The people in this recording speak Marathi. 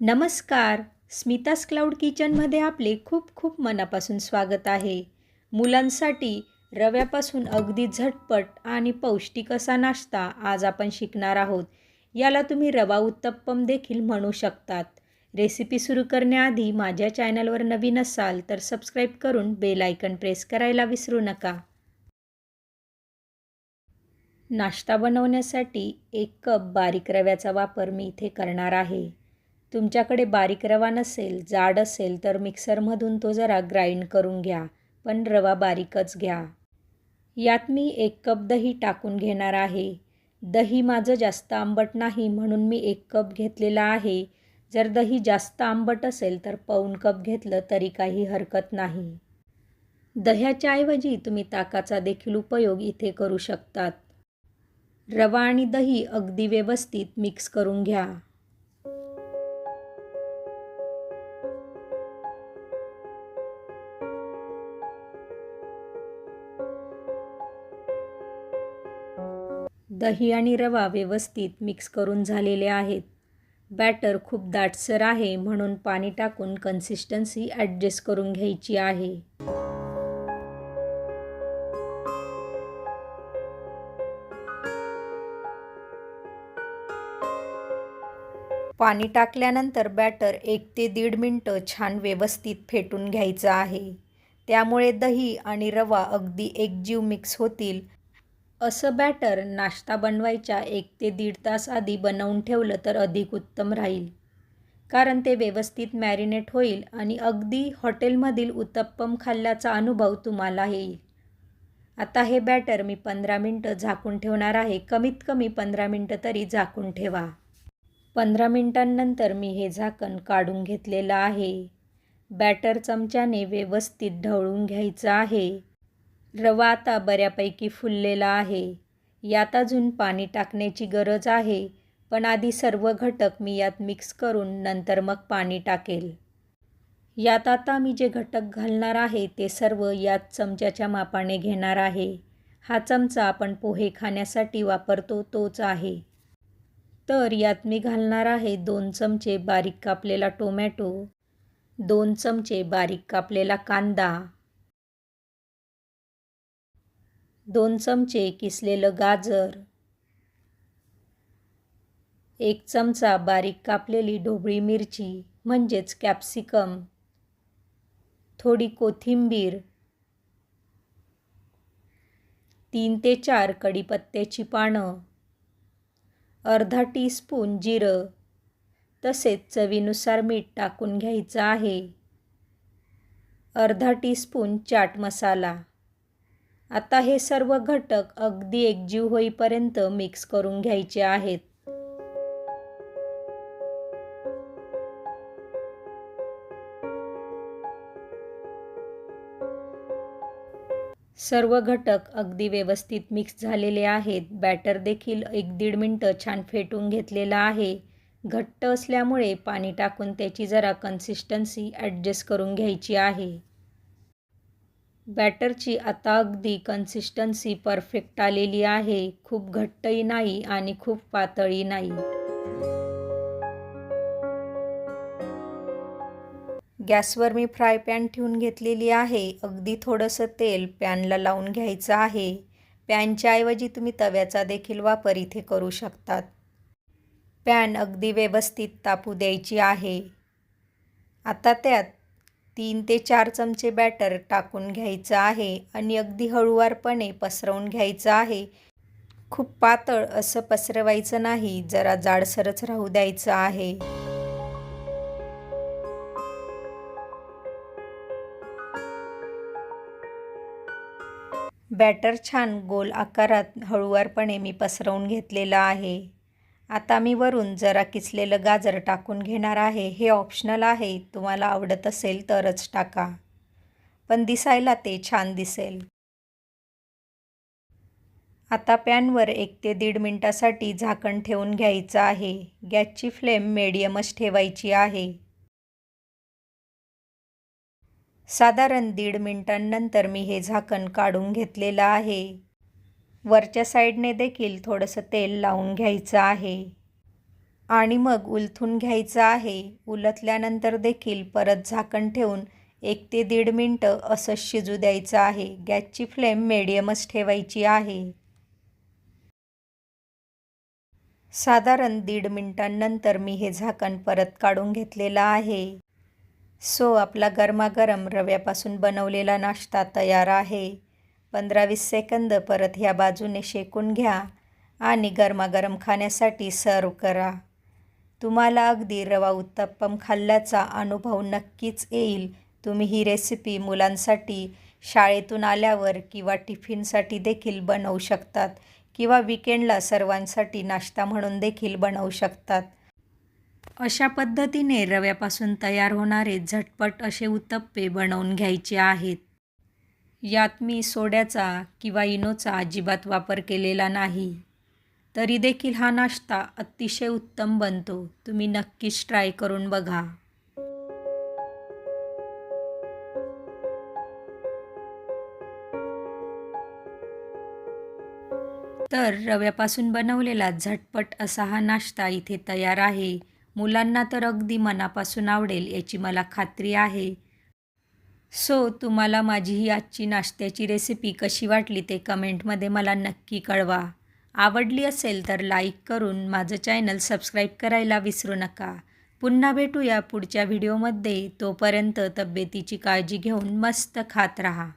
नमस्कार. स्मितास क्लाउड किचनमध्ये आपले खूप खूप मनापासून स्वागत आहे. मुलांसाठी रव्यापासून अगदी झटपट आणि पौष्टिक असा नाश्ता आज आपण शिकणार आहोत. याला तुम्ही रवा उत्तप्पम देखील म्हणू शकतात. रेसिपी सुरू करण्याआधी माझ्या चॅनलवर नवीन असाल तर सबस्क्राईब करून बेल आयकन प्रेस करायला विसरू नका. नाश्ता बनवण्यासाठी एक कप बारीक रव्याचा वापर मी इथे करणार आहे. तुमच्याकडे बारीक रवा नसेल जाड असेल तर मिक्सरमधून तो जरा ग्राइंड करून घ्या पण रवा बारीकच घ्या. यात मी एक कप दही टाकून घेणार आहे. दही माझं जास्त आंबट नाही म्हणून मी एक कप घेतलेला आहे. जर दही जास्त आंबट असेल तर पाऊण कप घेतलं तरी काही हरकत नाही. दह्याच्या ऐवजी तुम्ही ताकाचा देखील उपयोग इथे करू शकतात. रवा आणि दही अगदी व्यवस्थित मिक्स करून घ्या. दही आणि रवा व्यवस्थित मिक्स करून झालेले आहेत. बॅटर खूप दाटसर आहे म्हणून पाणी टाकून कन्सिस्टन्सी ॲडजस्ट करून घ्यायची आहे. पाणी टाकल्यानंतर बॅटर एक ते दीड मिनटं छान व्यवस्थित फेटून घ्यायचं आहे. त्यामुळे दही आणि रवा अगदी एकजीव मिक्स होतील असं बॅटर नाश्ता बनवायच्या एक ते दीड तास आधी बनवून ठेवलं तर अधिक उत्तम राहील. कारण ते व्यवस्थित मॅरिनेट होईल आणि अगदी हॉटेलमधील उत्तप्पम खाल्ल्याचा अनुभव तुम्हाला येईल. आता हे बॅटर मी पंधरा मिनटं झाकून ठेवणार आहे. कमीत कमी पंधरा मिनटं तरी झाकून ठेवा. पंधरा मिनटांनंतर मी हे झाकण काढून घेतलेलं आहे. बॅटर चमच्याने व्यवस्थित ढवळून घ्यायचं आहे. रवा आता बऱ्यापैकी फुललेला आहे. यात अजून पाणी टाकण्याची गरज आहे पण आधी सर्व घटक मी यात मिक्स करून नंतर मग पाणी टाकेल. यात आता मी जे घटक घालणार आहे ते सर्व यात चमच्याच्या मापाने घेणार आहे. हा चमचा आपण पोहे खाण्यासाठी वापरतो तोच आहे. तर यात मी घालणार आहे दोन चमचे बारीक कापलेला टोमॅटो दोन चमचे बारीक कापलेला कांदा दोन चमचे किसलेलं गाजर. एक चमचा बारीक कापलेली ढोबळी मिरची म्हणजेच कॅप्सिकम. थोडी कोथिंबीर. तीन ते चार कढीपत्त्याची पानं. अर्धा टीस्पून जिरं. तसेच चवीनुसार मीठ टाकून घ्यायचं आहे. अर्धा टीस्पून चाट मसाला. आता हे सर्व घटक अगदी एकजीव होईपर्यंत मिक्स करून घ्यायचे आहेत. सर्व घटक अगदी व्यवस्थित मिक्स झालेले आहेत. बॅटर देखील एक दीड मिनटं छान फेटून घेतलेला आहे. घट्ट असल्यामुळे पाणी टाकून त्याची जरा कन्सिस्टन्सी ॲडजस्ट करून घ्यायची आहे. बॅटरची आता अगदी कन्सिस्टन्सी परफेक्ट आलेली आहे. खूप घट्टही नाही आणि खूप पातळी नाही. गॅसवर मी फ्राय पॅन ठेवून घेतलेली आहे. अगदी थोडंसं तेल पॅनला लावून घ्यायचं आहे. पॅनच्या ऐवजी तुम्ही तव्याचा देखील वापर इथे करू शकतात. पॅन अगदी व्यवस्थित तापू द्यायची आहे. आता त्यात तीन ते चार चमचे बॅटर टाकून घ्यायचं आहे आणि अगदी हळूवारपणे पसरवून घ्यायचं आहे. खूप पातळ असं पसरवायचं नाही जरा जाडसरच राहू द्यायचं आहे. बॅटर छान गोल आकारात हळूवारपणे मी पसरवून घेतलेलं आहे. आता मी वरून जरा किसलेलं गाजर टाकून घेणार आहे. हे ऑप्शनल आहे. तुम्हाला आवडत असेल तरच टाका. पण दिसायला ते छान दिसेल. आता पॅनवर एक ते दीड मिनटासाठी झाकण ठेवून घ्यायचं आहे. गॅसची फ्लेम मेडियमच ठेवायची आहे. साधारण दीड मिनटांनंतर मी हे झाकण काढून घेतलेलं आहे. वरच्या साईडने देखील थोडंसं तेल लावून घ्यायचं आहे. आणि मग उलथून घ्यायचं आहे. उलथल्यानंतर देखील परत झाकण ठेवून एक ते दीड मिनटं असंच शिजू द्यायचं आहे. गॅसची फ्लेम मिडियमच ठेवायची आहे. साधारण दीड मिनटांनंतर मी हे झाकण परत काढून घेतलेलं आहे. सो आपला गरमागरम रव्यापासून बनवलेला नाश्ता तयार आहे. पंधरा वीस सेकंद परत ह्या बाजूने शेकून घ्या आणि गरमागरम खाण्यासाठी सर्व करा. तुम्हाला अगदी रवा उत्तप्पम खाल्ल्याचा अनुभव नक्कीच येईल. तुम्ही ही रेसिपी मुलांसाठी शाळेतून आल्यावर किंवा टिफिनसाठी देखील बनवू शकतात किंवा विकेंडला सर्वांसाठी नाश्ता म्हणून देखील बनवू शकतात. अशा पद्धतीने रव्यापासून तयार होणारे झटपट असे उत्तप्पे बनवून घ्यायचे आहेत. यात मी सोड्याचा किंवा इनोचा अजिबात वापर केलेला नाही. तरी देखील हा नाश्ता अतिशय उत्तम बनतो. तुम्ही नक्कीच ट्राय करून बघा. तर रव्यापासून बनवलेला झटपट असा हा नाश्ता इथे तयार आहे. मुलांना तर अगदी मनापासून आवडेल याची मला खात्री आहे. सो तुम्हाला माझी ही आजची नाश्त्याची रेसिपी कशी वाटली ते कमेंटमध्ये मला नक्की कळवा. आवडली असेल तर लाईक करून माझं चॅनल सबस्क्राईब करायला विसरू नका. पुन्हा भेटूया पुढच्या व्हिडिओमध्ये तोपर्यंत तब्येतीची काळजी घेऊन मस्त खात राहा.